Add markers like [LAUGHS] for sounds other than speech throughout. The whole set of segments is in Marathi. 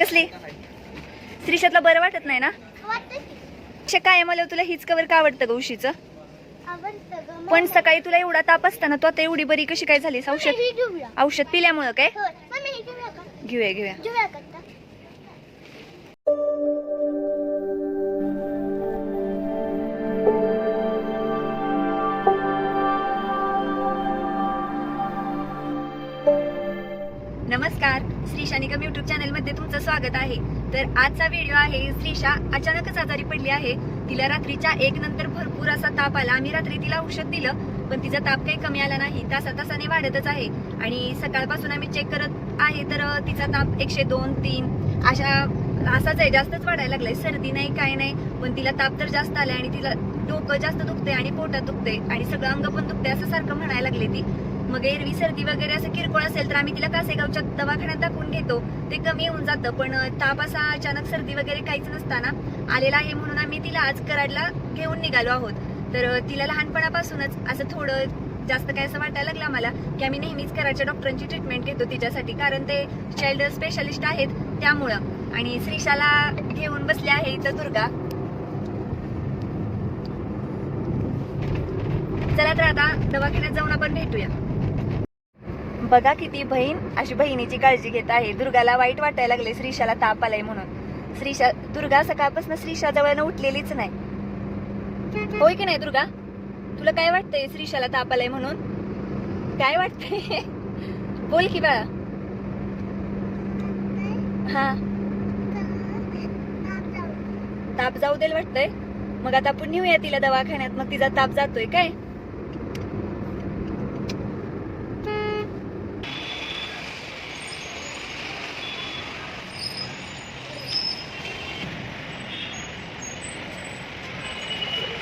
कसली? श्रीषातला बरं वाटत नाही ना? काय मला तुला हीच कवर का आवडतं ग उशीचं? पण सकाळी तुला एवढा ताप असताना तू आता एवढी बरी कशी काय झालीस? औषध? औषध पिल्यामुळं काय? घेऊया घेऊया निशानिकम युट्यूब चॅनलमध्ये तुमचं स्वागत आहे. तर आजचा व्हिडिओ आहे श्रीशा. अचानकच आजारी पडली आहे. तिला रात्रीच्या एक नंतर भरपूर असा ताप आला. आम्ही रात्री तिला औषध दिलं पण तिचा ताप काही कमी आला नाही. तासा तासाने वाढतच आहे. आणि सकाळपासून आम्ही चेक करत आहे तर तिचा ताप एकशे दोन तीन अशा असाच आहे. जास्तच वाढायला लागलाय. सर्दी नाही काय नाही. पण तिला ताप तर जास्त आलाय आणि तिला डोकं जास्त दुखते आणि पोटात दुखते आणि सगळं अंग पण दुखते असं सारखं म्हणायला लागले ती. मग एरवी सर्दी वगैरे असं किरकोळ असेल तर आम्ही तिला कासेगावच्या दवाखान्यात दाखवून घेतो. ते कमी होऊन जातं पण ताप असा अचानक सर्दी वगैरे काहीच नसताना आलेला आहे म्हणून आम्ही तिला आज कराडला घेऊन निघालो आहोत. तर तिला लहानपणापासूनच असं थोडं जास्त काय असं वाटायला लागलं आम्हाला की आम्ही नेहमीच कराडच्या डॉक्टरांची ट्रीटमेंट घेतो तिच्यासाठी कारण ते चाइल्ड स्पेशालिस्ट आहेत त्यामुळं. आणि श्रीशाला घेऊन बसले आहे इथं दुर्गा. चला तर आता दवाखान्यात जाऊन आपण भेटूया. बघा किती बहीण अशी बहिणीची काळजी घेत आहे. दुर्गाला वाईट वाटायला लागले श्रीशाला ताप आलाय म्हणून. श्रीशा दुर्गा सकाळपासून श्रीशा जवळ उठलेलीच नाही. होय की नाही दुर्गा? तुला काय वाटतंय श्रीशाला ताप आलाय म्हणून? काय वाटतंय? [LAUGHS] बोल की बाळा. हा. ताप जाऊ देल वाटतंय. मग आता आपण नेऊया तिला दवाखान्यात मग तिचा ताप जातोय काय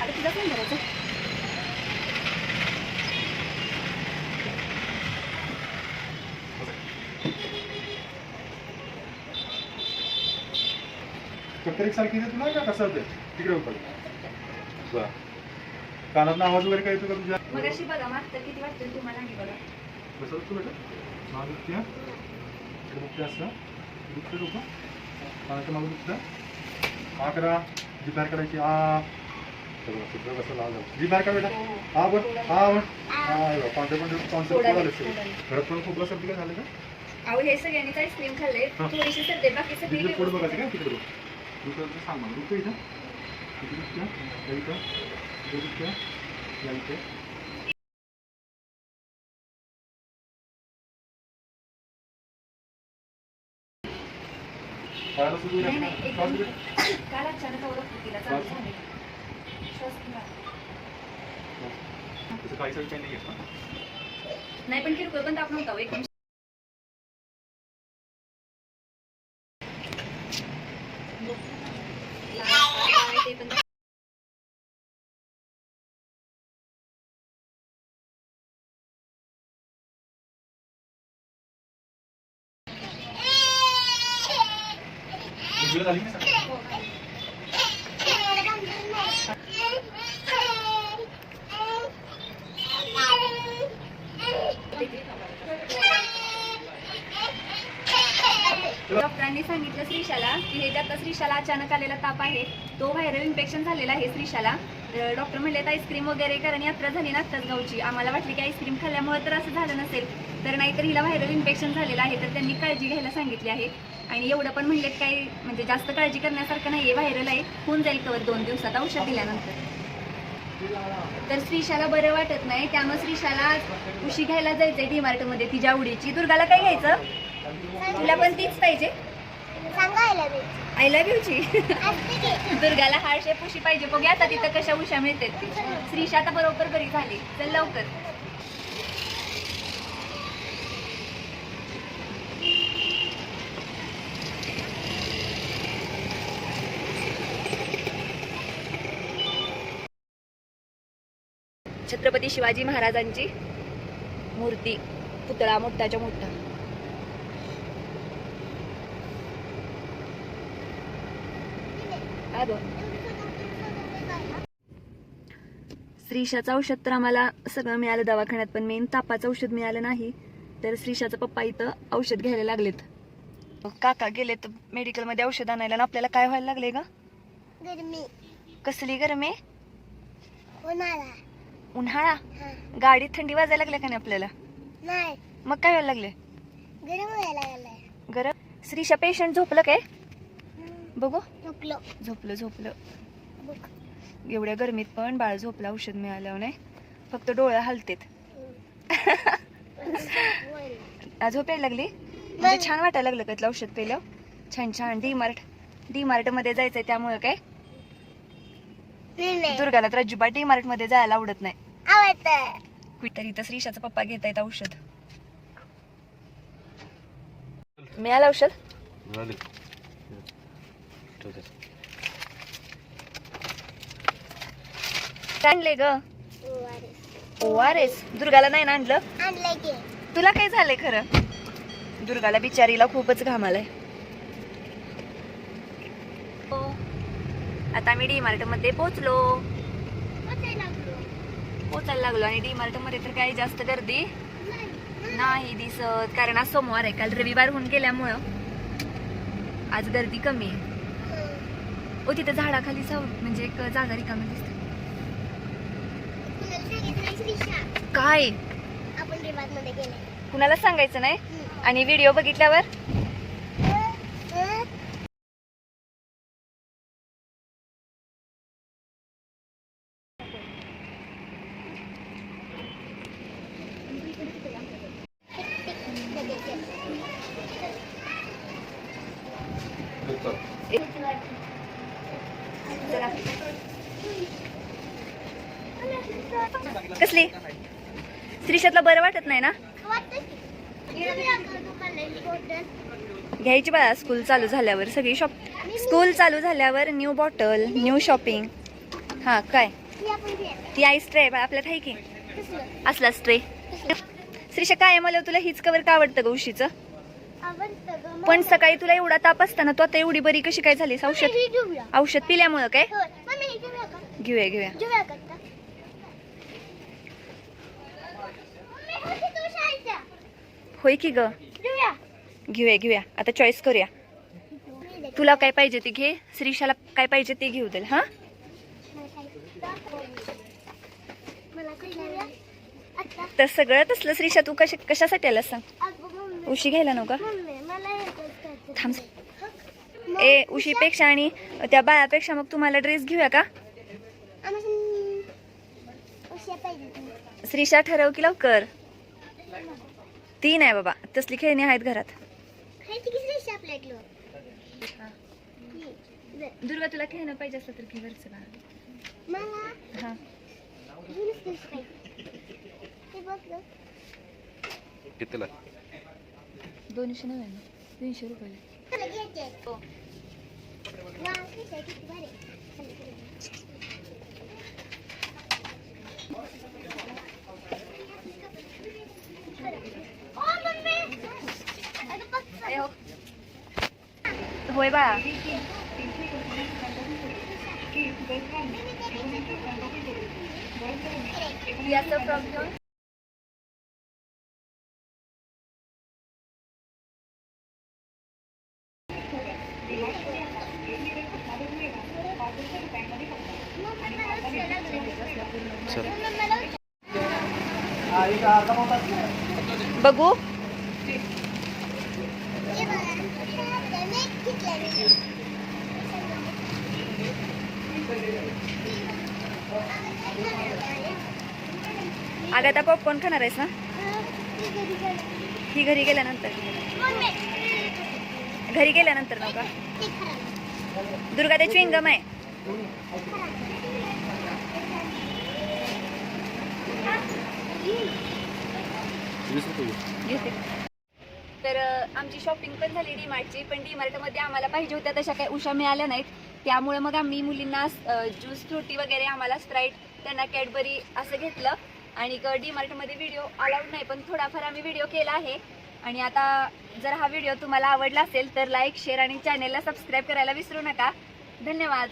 आता तिला काय करायचं? चक्कर एकसारखी येते तुला का कसं होते तिकडे उपर बर. कानात आवाज वगैरे काय येतो का तुझ्या? मग अशी बघा मागतं किती वाटतं तुम्हाला आणि बघा? कसं असतो बेटा? माग दुखते इकडे दुखते असं. दुखते डोकं? कानाच्या मागं दुखतं करा जी बाहेर करायची. आ. करा बेटा हा हा हा. घरात पण सर्दी काय झालं का अहो हे सगळ्यांनीच आईस्क्रीम खाल्ले हा. थोडीशी सर्दी बाकी सगळी पुढे बघायचं का तिकडे दुसरं सांग मला इथं या इथं. या इथे. काल अचानक ओळखलं तिला चालू झाले काही काही नाही येत. नाही पण किरकोळ पण ताप नव्हता हो, एकदम झाली की नाही सकाळी? डॉक्टरांनी सांगितलं श्रीशाला की हे त्यात श्रीशाला अचानक आलेला ताप आहे. तो व्हायरल इन्फेक्शन झालेला आहे श्रीशाला. तर डॉक्टर म्हणले आईस्क्रीम वगैरे कारण यात्रा झाली ना आत्ताच गावची. आम्हाला वाटली की आईस्क्रीम खाल्ल्यामुळे तर असं झालं नसेल. तर नाहीतर हिला व्हायरल इन्फेक्शन झालेलं आहे. तर त्यांनी काळजी घ्यायला सांगितली आहे. आणि एवढं पण म्हणलेत काही म्हणजे जास्त काळजी करण्यासारखं नाही आहे व्हायरल आहे. होऊन जाईल कवर दोन दिवसात. औषध दिल्यानंतर. तर श्रीशाला बरं वाटत नाही. त्यामुळे श्रीशाला उशी घ्यायला जायचंय डीमार्टमध्ये तिच्या आवडीची. दुर्गाला काय घ्यायचं? तुला पण तीच पाहिजे. आय लव्ह यूची दुर्गाला हार शेप उशी पाहिजे. बघूया आता तिथं कशा उशा मिळतात. ती श्रीशा आता बरोबर बरी झाली. चल लवकर. छत्रपती शिवाजी महाराजांची मूर्ती पुतळा मोठाच्या मोठा श्रीशाचं औषध तर आम्हाला सगळं मिळालं दवाखान्यात पण मेन तापाचं औषध मिळालं नाही तर श्रीशाचा पप्पा इथं औषध घ्यायला लागलेत. काका गेले तर मेडिकलमध्ये औषध आणायला आणि आपल्याला काय व्हायला लागले ग? गरमी. कसली गरम? उन्हाळा. उन्हाळा? गाडीत थंडी वाजायला लागल्या का नाही आपल्याला? नाही. मग काय व्हायला लागले? गरम व्हायला लागलाय. गरम? श्रीशा पेशंट झोपलं काय? बघू. झोपलो. झोपलं झोपलं. बघ. एवढ्या गरमीत पण बाळ झोपलं औषध मिळाल्यावर नाही? फक्त डोळ्या हलतेत. [LAUGHS] आज झोप यायला लागली? म्हणजे छान वाटायला लागलं का तुला औषध पेलं छान छान. डी मार्ट डी मार्टमध्ये जायचंय त्यामुळे काय? नाही नाही. दुर्गाला तर अजिबात डी मार्टमध्ये जायला आवडत नाही. आवडत. तरी तर श्रीशाचा पप्पा घेत आहेत औषध? मिळालं. औषध आणले ग? ओ आर एस दुर्गाला नाही ना आणलं? तुला काय झालंय खरं? दुर्गाला बिचारीला खूपच घाम आलाय. हो. आता मी डी मार्टमध्ये पोहोचलो. पोचायला लागलो आणि डी मार्टमध्ये तर काही जास्त गर्दी नाही दिसत. कारण आज सोमवार आहे. काल रविवार होऊन गेल्यामुळं आज गर्दी कमी आहे. ओ तिथं झाडाखाली साव म्हणजे एक जागा रिकामी दिसते. काय? कुणाला सांगायचं नाही? आणि व्हिडिओ बघितल्यावर? कसली? श्रीषातला बरं वाटत नाही ना? घ्यायची बाळा स्कूल चालू झाल्यावर सगळी शॉप स्कूल चालू झाल्यावर न्यू बॉटल न्यू शॉपिंग हा काय? ती आईस ट्रे आपल्यात आहे की? असला स्ट्रे श्रीषा काय मला तुला हीच कवर का आवडतं ग उशीचं? पण सकाळी तुला एवढा ताप असताना तू आता एवढी बरी कशी काय झालीस? औषध औषध पिल्यामुळं काय? घेऊया घेऊया होय की ग? घेऊया. घेऊया आता चॉईस करूया. तुला काय पाहिजे ते घे? श्रीषाला काय पाहिजे ते घेऊ दे हा? तर सगळं तसलं श्रीषा तू कशा कशासाठी आलास सांग? उशी घ्यायला नव्हता थांब. ए उशीपेक्षा आणि त्या बाळापेक्षा मग तुम्हाला ड्रेस घेऊया का? श्रीषा ठरव की लवकर. ती नाही बाबा. तसली खेळणी आहेत घरात. दुर्गा तुला खेळणं पाहिजे असलं तर घे वरचं बाळ मला? हा. बघ गं. कितीला? दोनशे नव्याण्णव. तीनशे रुपये तुला घ्यायचे आहेत. वा, कशी आहे, किती भारी आहे. ओ, मम्मी. अगं, बघ. होय बाळा याचं बघू हे बघा. मी घेतलंय मी. अगं आता पॉपकॉर्न खाणार आहेस ना. ही घरी गेल्यानंतर. घरी गेल्यानंतर नव्हता. दुर्गा ते च्विंगम आहे. घेते आमची शॉपिंग पण झाली डी मार्टची पण डी मार्टमध्ये आम्हाला पाहिजे होत्या तशा काही उशा मिळाल्या नाहीत. त्यामुळे मग आम्ही मुलींना ज्यूस फ्रुटी वगैरे आम्हाला स्प्राईट त्यांना कॅडबरी असं घेतलं. आणि डी मार्टमध्ये व्हिडिओ अलाउड नाही पण थोडाफार आम्ही व्हिडिओ केला आहे. आणि आता जर हा व्हिडिओ तुम्हाला आवडला असेल तर लाईक शेअर आणि चॅनेलला सबस्क्राईब करायला विसरू नका. धन्यवाद.